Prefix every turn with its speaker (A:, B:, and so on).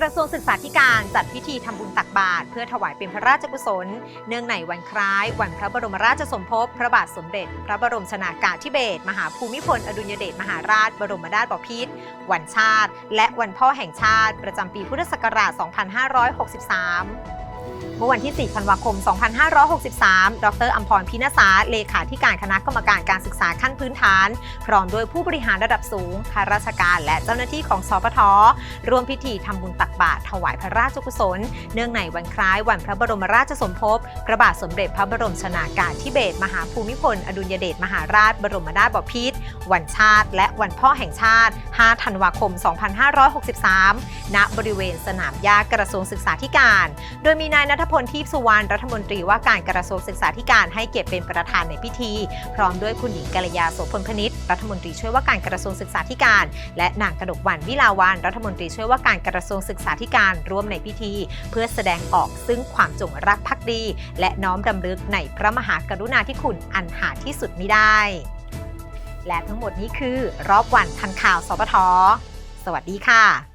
A: กระทรวงศึกษาธิการจัดพิธีทำบุญตักบาตรเพื่อถวายเป็นพระราชกุศล เนื่องในวันคล้าย วันพระบรมราชสมภพพระบาทสมเด็จ พระบรมชนากาธิเบศรมหาภูมิพล อดุลยเดชมหาราช บรมนาถบพิตรวันชาติ และวันพ่อแห่งชาติ ประจำปีพุทธศักราช 2563 เมื่อวันที่ 4 ธันวาคม 2563 ดรอัมพรพินาศาเลขาธิการคณะกรรมการการศึกษาขั้นพื้นฐาน พร้อมด้วยผู้บริหารระดับสูง ข้าราชการและเจ้าหน้าที่ของสปทร่วมพิธีทำบุญตักบาตรถวายพระราชกุศล เนื่องในวันคล้ายวันพระบรมราชสมภพ พระบาทสมเด็จพระบรมชนากาธิเบศรมหาภูมิพล อดุลยเดชมหาราช บรมนาถบพิตร วันชาติ และวันพ่อแห่งชาติ 5 ธันวาคม 2563 ณ บริเวณสนามหญ้ากระทรวงศึกษาธิการ โดยมีนายนัทพลทีพสุวรรณรัฐมนตรีว่าการกระทรวงศึกษาธิการให้เกียรติเป็นประธานในพิธี พร้อมด้วยคุณหญิงกัลยาโสพลพนิษฐ์รัฐมนตรีช่วยว่าการกระทรวงศึกษาธิการ และนางกนกวรรณวิลาวันรัฐมนตรีช่วยว่าการกระทรวงศึกษาธิการร่วมในพิธี เพื่อแสดงออกซึ่งความจงรักภักดี และน้อมรำลึกในพระมหากรุณาธิคุณอันหาที่สุดมิได้ และทั้งหมดนี้คือรอบวันทันข่าวสปทสวัสดีค่ะ